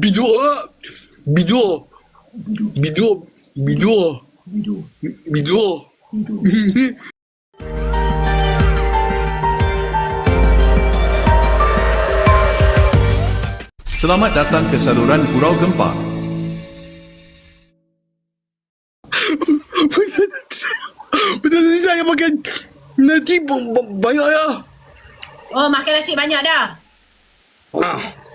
Bidu Bidu Bidu Bidu Bidu. Bidu Bidu. Selamat datang ke saluran Gurau Gempa. Betul ni saya makan b- banyak ya Oh, makan nasi banyak dah. Ah.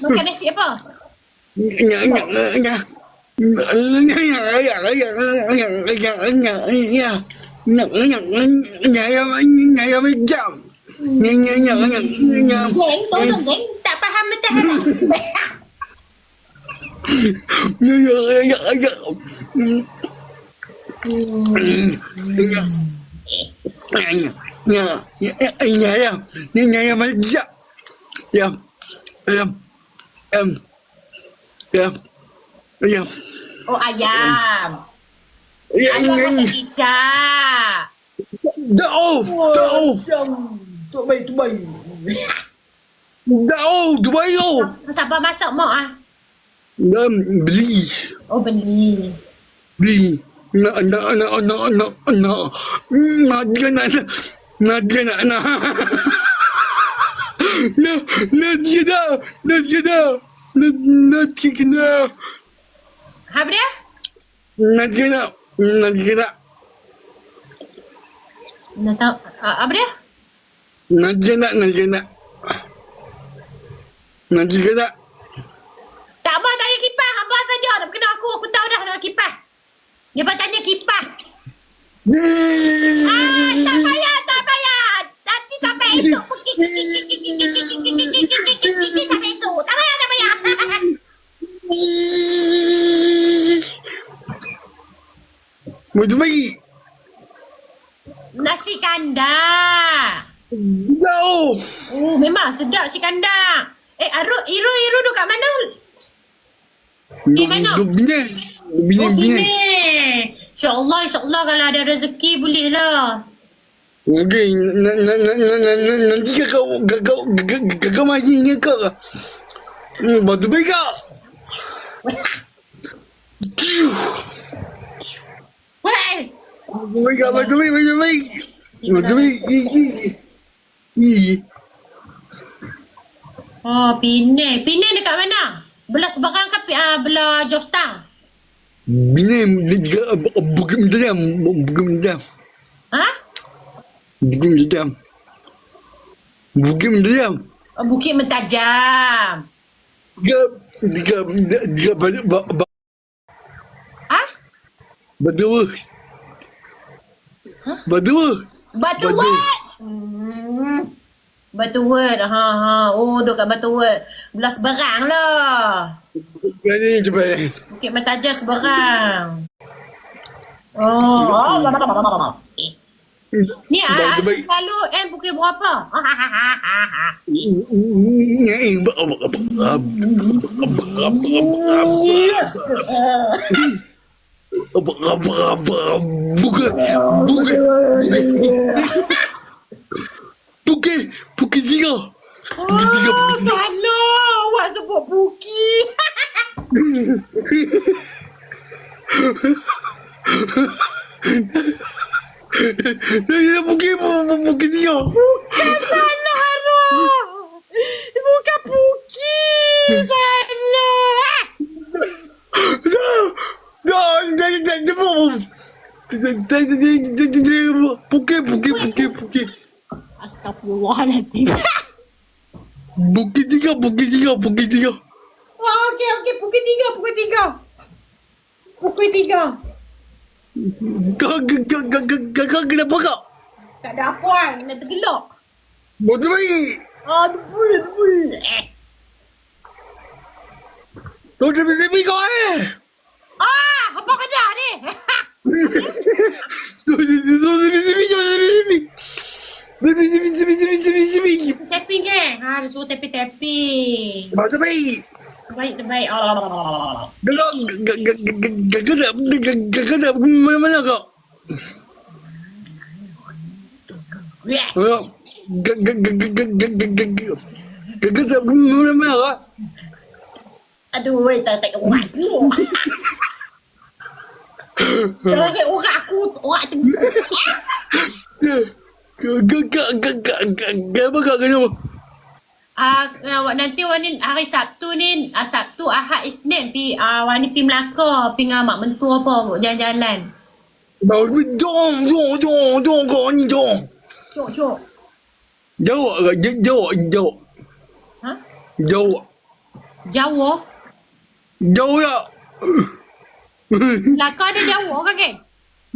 Bukan ada siapa? Enggak, enggak, enggak. Tak faham betul kan? nhớ à, anh nhớ em nhưng nhớ em ấy dạ em em em em em ô ayam ayam masih kica đâu đâu tụi bay tụi bay đâu tụi bay đâu siapa masak mak ah Beli. Oh beli. Beli. No, no, no, no, no, no. Not gonna, not gonna, no. No, not gonna, not gonna, not, not gonna. Habria? Not gonna, not gonna. Nata, Habria? Not gonna, not gonna. Not gonna. Dia pun tanya kipas. Ah, tak payah, tak payah. Nanti sampai esok pergi. Sampai esok. Tak payah, tak payah. Betul baik. Nasi kandar. Jauh. Oh, memang sedap si kandar. Eh, Arul, Iru, Iru duduk kat mana? Eh, mana? Duk bina bini bini. bini. insyaAllah kalau ada rezeki boleh lah. Okey, nanti kau kau kau kau kau maji ni kau. Hmm, batu bega. Wei. Bega, batu bega, batu bega. Batu bega. Ii. Oh, pinen, pinen dekat mana? Belah sebarang ke? Ah, belah Jostang. Bini juga oh, bukan jam, bukan jam. Hah? Bukan jam. Bukan jam. Oh, bukit mentajam. Dia dia dia, dia banyak ba, ba. Hah? Badu. Hah? Badu. Badu. Badu. Badu. Hmm. Batu Wat. Ha, ha. Oh, duduk kat Batu Wat. Belah seberang lah. Ini cepat. Bukit Mentajam seberang. Oh. oh. lama, lama, lama, lama. Eh. Ni ah, baik. selalu M pukul berapa? Ha, ha, ha, ha, ha, ha. Bukan, bukan, bukan, bukan tiga. Bukan tiga, Oh, bukan tiga. salah. Awak sebut bukit. Bukan, bukan tiga. Bukan salah, Arah. Bukan bukit. Salah. Dah, dah, dah, dah, dah, dah, dah, dah, dah, Bukan, bukan, bukan, bukan. Astagfirullahaladzim. Bukit tiga, bukit tiga, bukit tiga. Wah, okey, okey. Pukul tiga, pukul tiga. Pukul tiga. Kau, kau, kau, kau, kau, kau kenapa kau? Tak ada apa, kena tergelak. Betul baik. Ah, debul, debul. Eh. Kau tepi-tepi kau eh. Ah, apa kena ni? Tu, tu, tu, tu, tepi-tepi, Bibi bibi bibi bibi bibi bibi bibi. Tapi ke? Ha, dia suruh tapi tapi. Baik terbaik. Baik terbaik. Gelong gagal gagal gagal mana mana kau? Ya. Gagal gagal gagal gagal mana mana kau? Aduh, tak tak tak. Terus orang aku, orang tu. Gak gak gak gak gak gak gak apa gak kena Ah, uh, nanti wani hari Sabtu ni, ah, Sabtu, Ahad, Isnin pi ah wani pi Melaka, pi ngamak mentua apa jalan-jalan. Jom jom jom jom kau ni jom Cuk, cuk. Jawab ke jawab jawab Ha? jawab Jawa? jawab ya Melaka ada Jawa kan kan?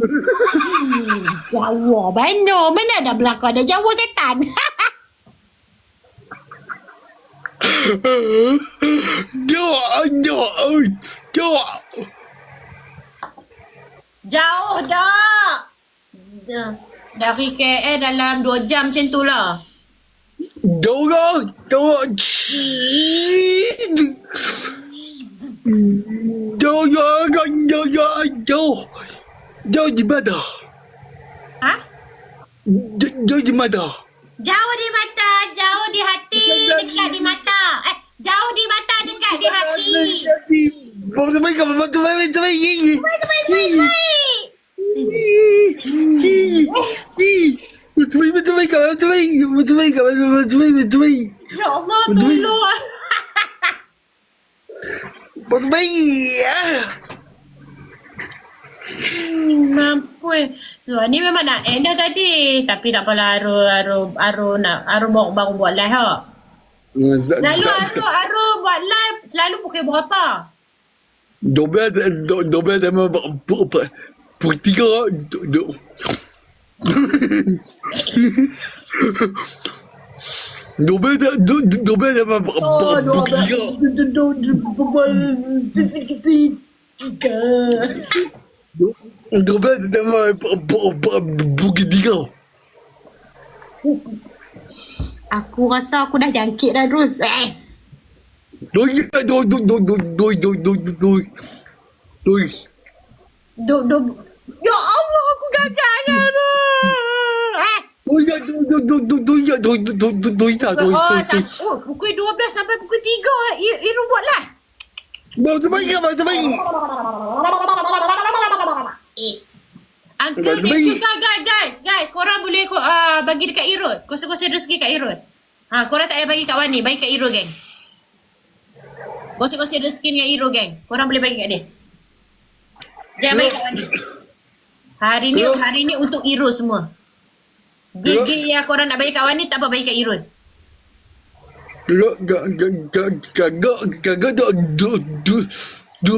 Jawa mana? Mana ada belakang ada Jawa setan? Jauh, jauh, Jawa. Jauh dah. Dari KL eh, dalam 2 jam macam tu lah. Jauh dah. Jauh. Jauh. Jauh. Jauh jawab di mana Ha? jawab di mana Jauh di mata, jauh di hati, dekat di mata. Eh, jauh di mata, dekat di hati. Bang teman kau, teman, bang teman, ye ye. Betul betul baik kau, betul baik, betul baik kau, betul baik, betul baik, Ya Allah, tolong. betul baik. Hmm, Mampus. Luar ni memang nak end dah tadi. Tapi tak apalah Aru, Aru, Aru nak, Aru baru, baru buat live ha. Lalu Aru, Aru buat live selalu pukul berapa? Dobel, dobel dah mau apa? Pukul tiga, do. Dobel dah, dobel dah dua pukul tiga. Dobel dah mau pukul tiga. Aku rasa aku dah jangkit dah terus. Eh. Doi, doi, doi, doi, doi, doi, doi, doi, doi, doi. Duk, duk. Ya Allah, aku gagal dah tu. Eh. Doi, doi, doi, doi, doi, doi, doi, doi, doi, doi, doi, dah, doi, Oh, doi, sam- doi. oh, pukul 12 sampai pukul 3 I- Iru buat live. Bang terbaik, bang terbaik. Eh. Uncle Baik. ni juga guys, guys, guys, korang boleh uh, bagi dekat Irul. Kongsi-kongsi rezeki kat Irul. Ha, korang tak payah bagi kat Wani, bagi kat Irul geng. Kongsi-kongsi rezeki dengan Irul geng. Korang boleh bagi kat dia. Jangan bagi kat Wani. Hari ni, hari ni untuk Irul semua. Gigi yang korang nak bagi kat Wani, tak apa bagi kat Irul. Do,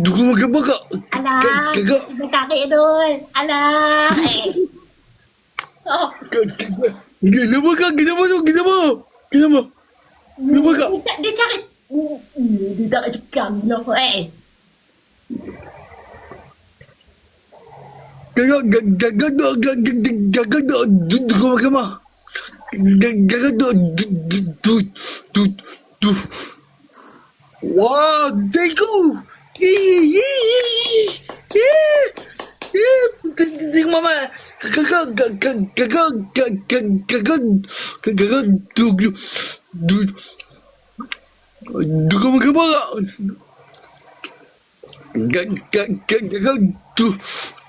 do, makan makan. Alah, dia tarik Irul. Alah. Eh. Oh. kagak. Kenapa kak? Kenapa tu? Kenapa? Kenapa? Kenapa kak? Dia, dia cari dia tak cekam lah eh. Kagak, kagak, do, kagak, kagak, do, do, do, makan makan. Kagak, do, do, do, do, do, do. Wow, thank you. Yee, yee, yee, yee. Yee, Tengok mama. Kakak, kakak, kakak, kakak, kakak, kakak, Wow, Deku! Mama!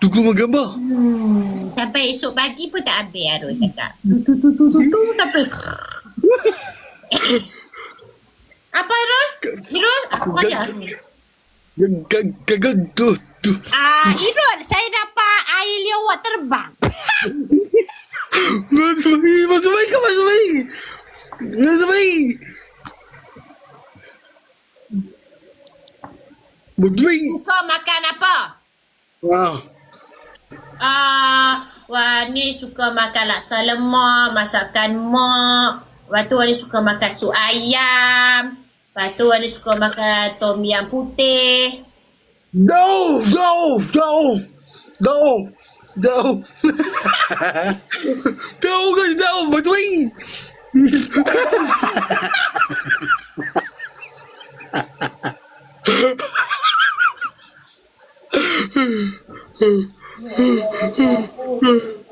Kamu kemana? Hmm, sampai esok pagi pun tak habis Arul cakap. Tu tu tu tu tu tu sampai. Apa Irul? Irul? Aku kakak, du, du. Ah, Irul, saya dapat air liawak terbang. Masuk baik, masuk baik, masuk baik. Masuk baik. Masuk baik. Suka makan apa? Wah. Ah, wah ni suka makan laksa lemak, masakan mak. Lepas tu Wani suka makan sup ayam. Lepas tu Wani suka makan tom yam putih. No, no, no, no, no. no, guys, no, masuk baik.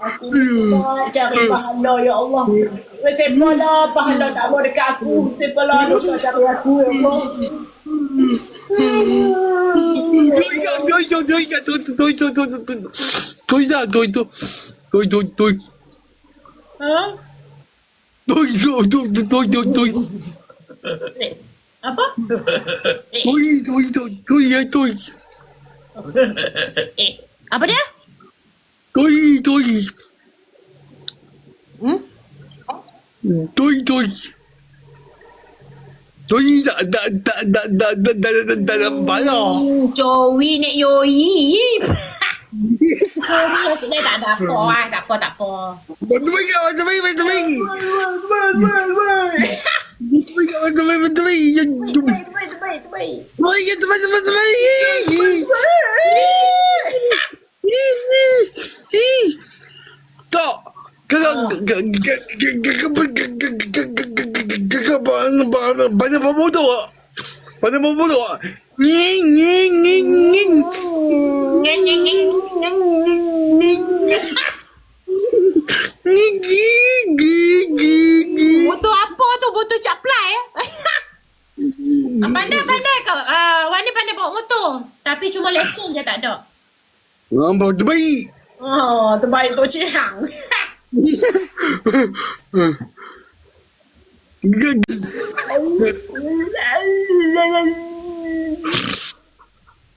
Aku cari pahala ya Allah. Sepalah pahala tak mau dekat aku. Sepalah dosa cari aku ya Allah. Tôi tôi tôi tôi tôi tôi tôi tôi tôi tôi ra tôi tôi tôi tôi tôi Ha? tôi tôi tôi tôi tôi tôi Eh, Apa? Eh, tôi tôi tôi tôi tôi tôi eh, apa dia? Tôi tôi ừ? tôi tôi tôi đã đã đã đã đã đã đã đã đã đã bắn rồi. Joey này Joey. đây đã đã ừ. po ai đã po đã po. Mình tụi mình tụi mình tụi mình. Tụi mình tụi mình Tak. Banyak pemotor tak? Banyak pemotor tak? Nying, nying, nying, nying. Pandai-pandai kau. Uh, Wani pandai bawa motor. Tapi cuma lesen je tak ada. Ah, Bantu baik. Oh, terbaik tu Cihang.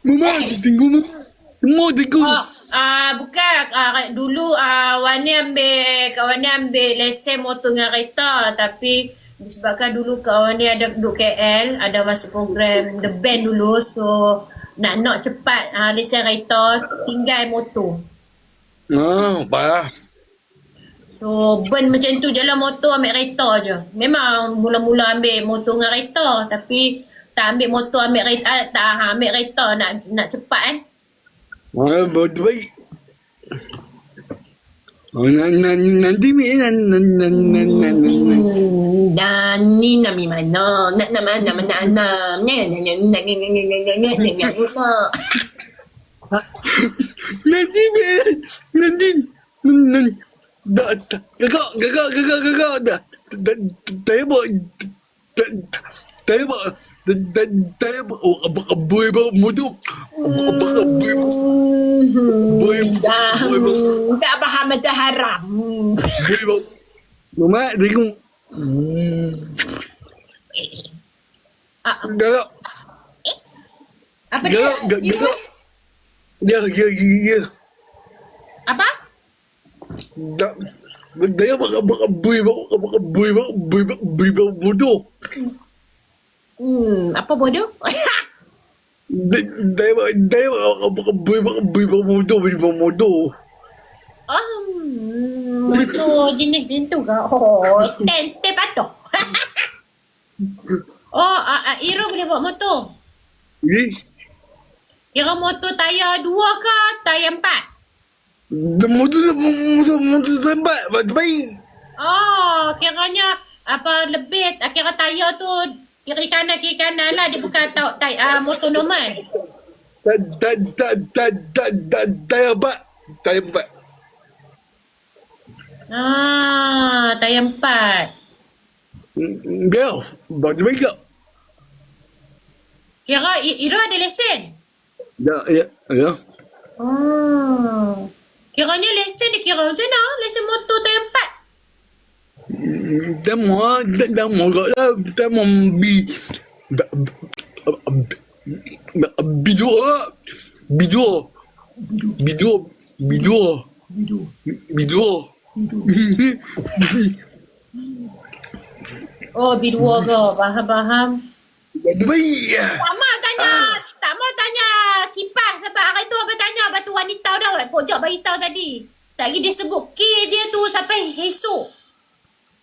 Mama, tunggu mama. Mau tunggu. Oh, ah bukan ah, dulu ah Wani ambil kawan ni ambil lesen motor dengan kereta tapi disebabkan dulu kawan ni ada duduk KL ada masuk program the band dulu so nak nak cepat ah lesen kereta tinggal motor. Ah, parah. So burn macam tu je lah motor ambil kereta je. Memang mula-mula ambil motor dengan kereta tapi tak ambil motor ambil kereta ah, tak ambil kereta nak nak cepat kan. Ah, bantu baik. Oh, nan, nan, nanti mi, nan, nan, nan, nan, nan, nan, nan. Hmm, dan ni nami mana? Nak nama nama nama nama. Ni ni ni ni ni ni ni ni ni ni ni ni Nanti mi, nanti, nan, dah, dah, kakak, kakak, kakak, kakak, dah, dah, saya buat, dah, saya buat, dah, dah, saya buat, oh, abang, abang, abang, motor, abang, abang, abang, Boy, Dah boy, boy. tak faham macam haram. Boleh bang. Mama, tengok. Hmm. Ah, Galak, Apa dia? galak, galak, galak. Ya, ya, ya, ya. Apa? Tak. Dia bakal bakal bui bakal bakal bui bakal bui bakal bui bakal bodoh. Hmm, apa bodoh? Dia bakal dia bakal bakal bui bakal bui bodoh bui bodoh. Hmm, motor jenis macam tu ke? Oh, stand step patuh. oh, ah, ah, Ira boleh bawa motor. Ni, Kira motor tayar dua ke tayar empat? motor motor motor tempat baik. Oh, kiranya apa lebih ah, kira tayar tu kiri kanan kiri kanan lah dia bukan tau tay, uh, motor normal. Tak tak tak tak tak tak tak apa. Tak apa. Ah, tayar empat. Dia, baik baik. Kira I- Ira ada lesen? Ya, ya, ya. Oh. Kiranya lesen dia kira macam mana? Lesen motor tayar Demo dan dem kau lah kita bi bidua bidua bidua bidua bidua Oh bidua ke oh, faham faham. Dubai. Tak mau tanya tak mau tanya kipas sebab hari tu apa tanya batu wanita dah lah jawab bagi tadi. Tadi dia sebut K dia tu sampai esok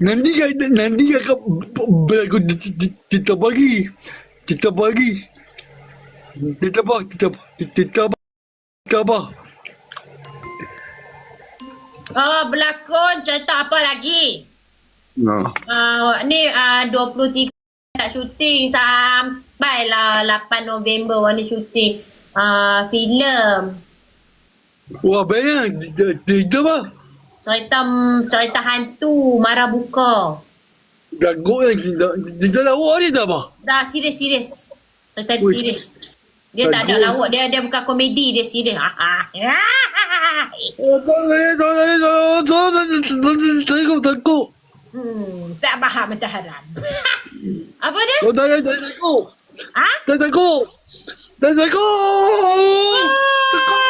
Nanti Nanti kakak Berlaku cerita pagi Cerita pagi Cerita apa Cerita apa Cerita apa Cerita apa Oh, berlakon cerita apa lagi? Nah Uh, ni uh, 23 tak syuting sampailah 8 November Wani syuting. Uh, filem. Wah banyak. Cerita- Cerita apa Cerita cerita hantu marah buka. Dah go yang kita dia dah lawak dia dah mah. Dah serius serius. Cerita dia serius. Dia tak ada lawak dia dia bukan komedi dia serius. Ha ha. Tengok, tengok. Hmm, tak faham minta haram. Apa dia? Kau tak tengok. Ha? Tak tengok. Tak tengok. Tengok.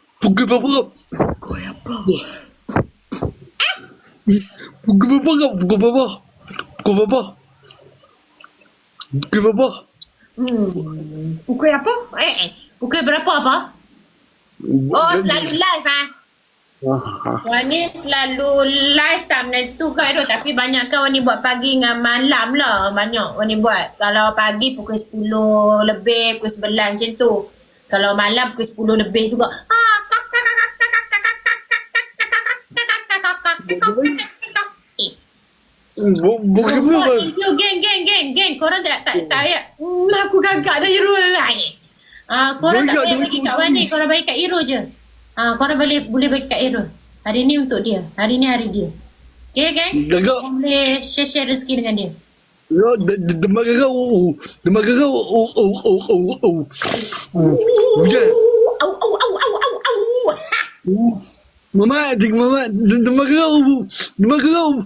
berapa? Kau apa? Pukul berapa? Pukul berapa? Pukul berapa? Pukul berapa? Hmm. Pukul apa? Eh, eh. Pukul berapa apa? Oh, selalu live ah. Wah ni selalu live tak kan tu Tapi banyak kan Wani buat pagi dengan malam lah Banyak Wani buat Kalau pagi pukul 10 lebih Pukul 11 macam tu Kalau malam pukul 10 lebih juga Ah, Bo kan? Geng, geng, geng, geng. Korang tak tak tak ya. Hmm, aku gagak dah Irul lain. Ah, korang tak boleh bagi kat Wani. Korang bagi kat Irul je. Ah, korang boleh boleh bagi kat Irul. Hari ni untuk dia. Hari ni hari dia. Okay, geng? Gagak. boleh share-share rezeki dengan dia. Ya, demak kau. Oh, oh. Demak kau. Oh, oh, oh, oh, oh. Hujan. Oh. Oh, yeah. Mamãe, digo mamãe, de magro, de magrão.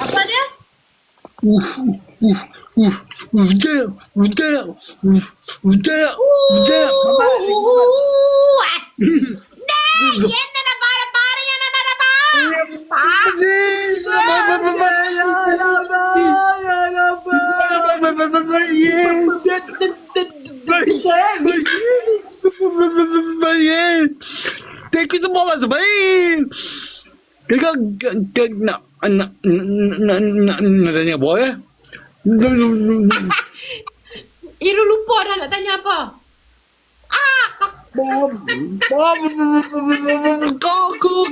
Apaga? Vdel, vdel, vdel, vdel. Yeah. Uh, ah. Pa. Take it to bola sebaik. Kakak, kakak nak, nak, nak, nak, nak tanya apa ya? Iro lupa dah nak tanya apa. Ah, Kau, kau,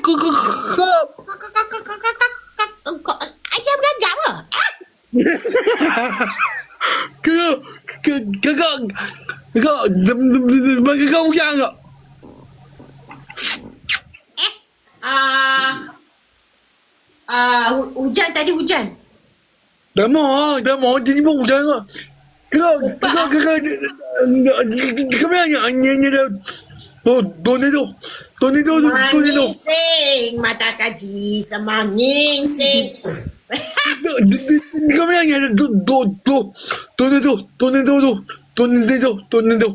kau, kau, kau. Ayam gagak apa? Kakak, kakak, kakak, kakak, kakak hujan tak? Eh, ah, ah, hu- hujan tadi hujan. Dah mau, dah mau, jadi pun hujan tak? Kakak, kakak, kakak, kami hanya, hanya, hanya dah, tu, tornado, tornado, tornado. Manising, mata kaji semaningsing. Kami hanya ada tu, tu, tu, tornado, tornado, tu, tornado, tornado.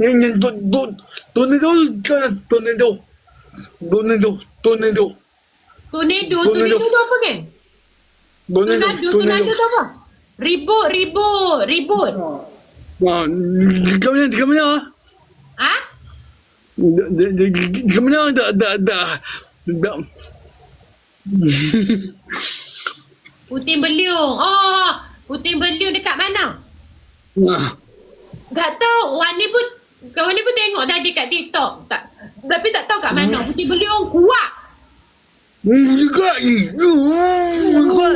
Yang, yang, tu, tu, tornado, kan, tornado, tornado, tornado, Tornado, Tornado. tornado tu apa kan? tornado, Tornado, tornado tu apa? Ribut, ribut, ribut. Wah, kami hanya, kami hanya, Ah? Kami hanya, dah, dah, dah, dah. Puting beliung. Oh, puting beliung dekat mana? Nah. Tak tahu. Wani pun Kawan ni pun tengok tadi kat TikTok. Tak, tapi tak tahu kat mana. Puting beliung kuat. Juga itu. Juga.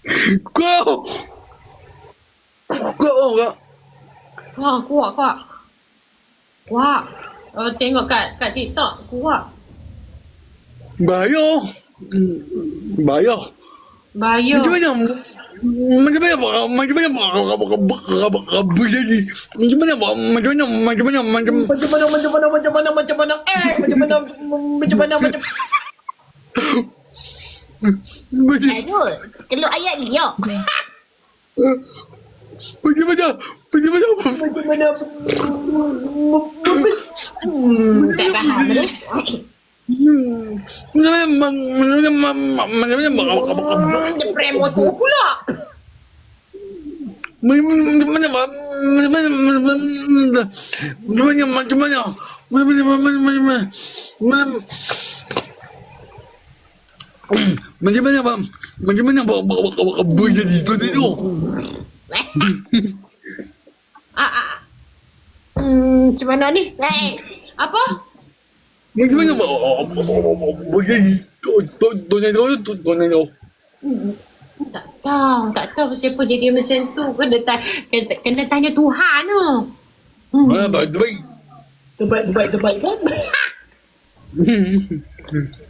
Wah, itu. Kau. Kau enggak. Wah, kuat, kuat. Kuat. Oh, tengok kat kat TikTok. Kuat. Bahaya. Hmm, Bahaya. Bahaya. Macam mana? Macam mana? Macam mana? Rabu jadi. Macam mana? Macam mana? Macam mana? Macam Macam mana, macam mana, macam mana, macam mana, eh, macam mana, macam mana, macam macam Aduh, keluar ayat ni, yuk. macam mana? Macam mana? macam mana, Tak faham tu. Macam mana? Macam mana? Macam Aduh, keluar ayat ni yo. Pergi mana? Pergi mana? Pergi mana? Tak faham terus. Memang memang memang memang Premo tu pula. Macam mana? Macam mana? Macam mana? Macam mana bang? Macam mana bang? Rabu jadi tu tu. Ah, ah. Hmm, macam mana ni? Apa? Macam mana bang? Rabu jadi tu tu tu tu tu tu. Tak tahu, tak tahu siapa jadi macam tu. Kena, ta- kena, kena tanya Tuhan tu. Hmm. Ah, baik baik. terbaik, terbaik, terbaik kan?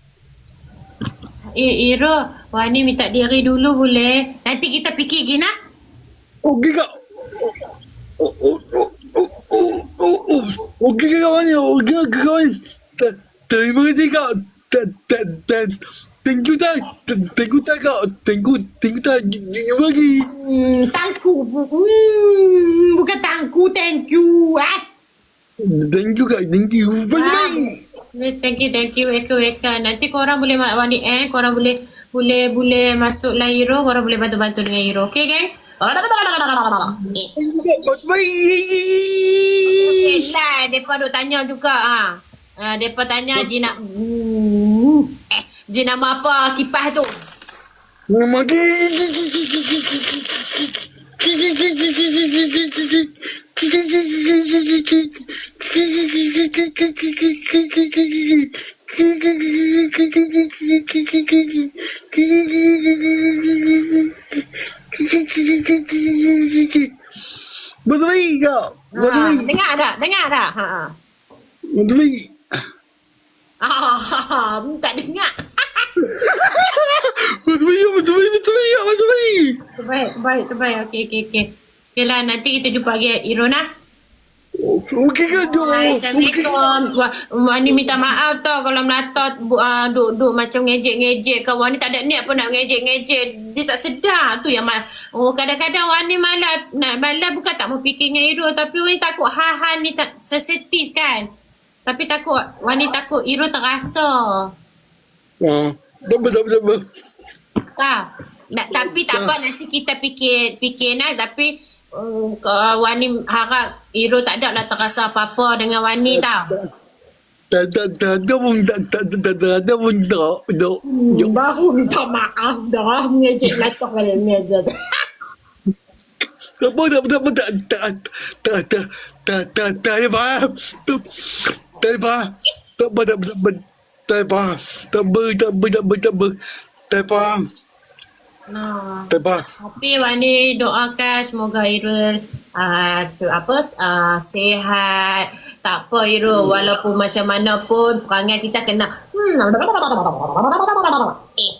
Eh, Iru, Wani minta diri dulu boleh? Nanti kita fikir lagi nak? Okey kak. Okey kak ya. Okey kak. Ta- Terima kasih kak. Thank you tak. Ta- Thank you tak kak. Thank you. Thank you tak. Jumpa lagi. Hmm, tangku. Hmm, bukan tangku, thank you. Eh? Thank you kak. Thank you. Ah. Eh, Thank you, thank you, Eka, Eka. Nanti korang boleh, ma- Wani, eh, korang boleh, boleh, boleh masuk lah Hero, korang boleh bantu-bantu dengan Hero. Okay? Eh, baik. okay lah, mereka duk tanya juga, ha. Uh, mereka tanya, Ji nak, hmm, eh, Ji nama apa kipas tu? Nama Betul Madumi ka. Madumi. Dengar ah, tak? Dengar tak? Ha. Madumi. Ah, tak dengar. Betul baik. Betul baik. Betul baik. Betul baik. Terbaik, terbaik, terbaik. Okey, okey, okey. Okey lah, nanti kita jumpa lagi Irona. Okey kak. Hai, Okey. Assalamualaikum. Wah, Wani minta maaf tau kalau melatot uh, duk-duk macam ngejek-ngejek. Kau Wani tak ada niat pun nak ngejek-ngejek. Dia tak sedar. Tu yang ma- oh, kadang-kadang Wani malah, nak, malah bukan tak mau fikir dengan Iro. Tapi Wani takut hal-hal ni tak sensitif kan. Tapi takut, Wani takut Iro terasa. Ah, tak apa, tak apa, tak. Nak, tapi tak apa nanti kita fikir fikir nak tapi um, Wani harap Iro tak ada lah terasa apa-apa dengan Wani tau. Tak, tak, tak ada pun, tak, tak, tak, tak, tak ada pun, tak, tak. Hmm, baru minta maaf dah mengejek latar kali meja. Tak apa, tak apa, tak apa, tak, tak, tak, tak, tak, tak, tak, ada faham. Tak, tak ada faham. Tak apa, tak apa, tak apa, tak ada faham. Tak tak apa, tak apa, tak apa, tak faham. Nah. Tapi Wani doakan semoga Irul uh, tu apa uh, sihat. Tak apa Irul walaupun macam mana pun perangai kita kena hmm. eh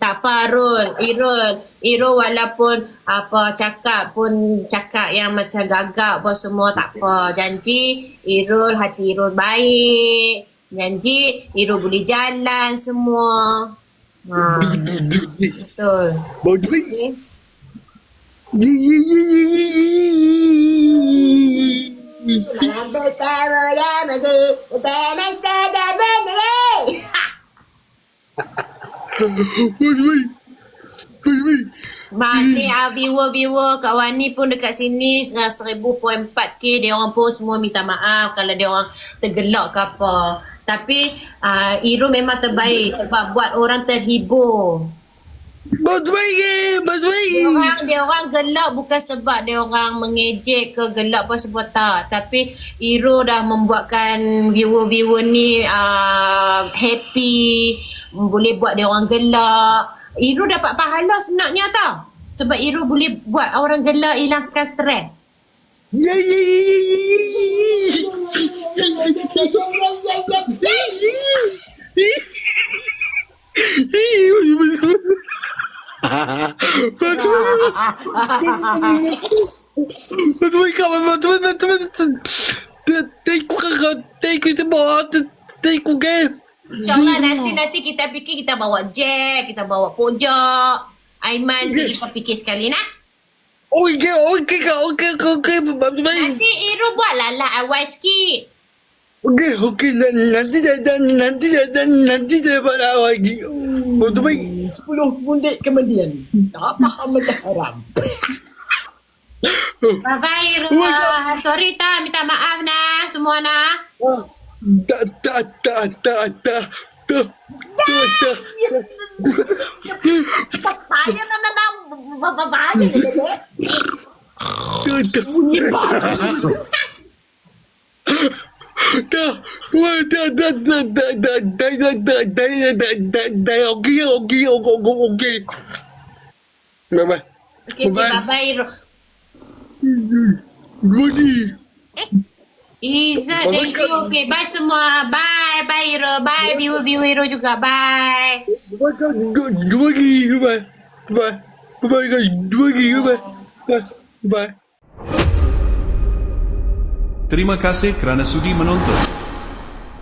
tak apa Irul Irul Irul walaupun apa cakap pun cakap yang macam gagap apa semua tak apa janji Irul hati Irul baik Janji Iro boleh jalan semua. Ha, betul. Okay. Bodoh. Bodoh. Mak ni ah, viewer-viewer kat Wani pun dekat sini seribu point empat k dia orang pun semua minta maaf kalau dia orang tergelak ke apa. Tapi uh, Iro memang terbaik sebab buat orang terhibur. Bodoh. Bodoh. Dia orang dia orang gelak bukan sebab dia orang mengejek ke gelak apa sebab tak. Tapi Iro dah membuatkan viewer-viewer ni uh, happy, boleh buat dia orang gelak. Iro dapat pahala sebenarnya tau. Sebab Iro boleh buat orang gelak hilangkan stres. Ya ya ya ya Wat doe ik vel vente, vente, vente, vente. Det er ikke rødt, det er ikke bra, det er. InsyaAllah nanti nanti kita fikir kita bawa Jack, kita bawa Pojok. Aiman, okay. kita fikir sekali nak. Okey, okey, okey, okey, okey. Nasi Iru buat lah lah awal sikit. Okey okey nanti dan nanti dan nanti saya pada lagi. Betul baik. Sepuluh pundit kemudian. Tak faham macam haram. Bye bye Iro. Sorry tak, minta maaf nah semua nah. Tak tak tak tak tak tak tak tak. Payah nak nak nak Bye-bye Bunyi Dah, okey, okey, okey, okey. Bye bye. Okay, okay. Bunyi. Izzat, thank you. Okay, bye semua. Bye, bye Iro. Bye viewer-viewer Iro juga. Bye. Bye, lagi, bye, bye, bye, dua lagi, bye, bye, bye. Terima kasih kerana sudi menonton.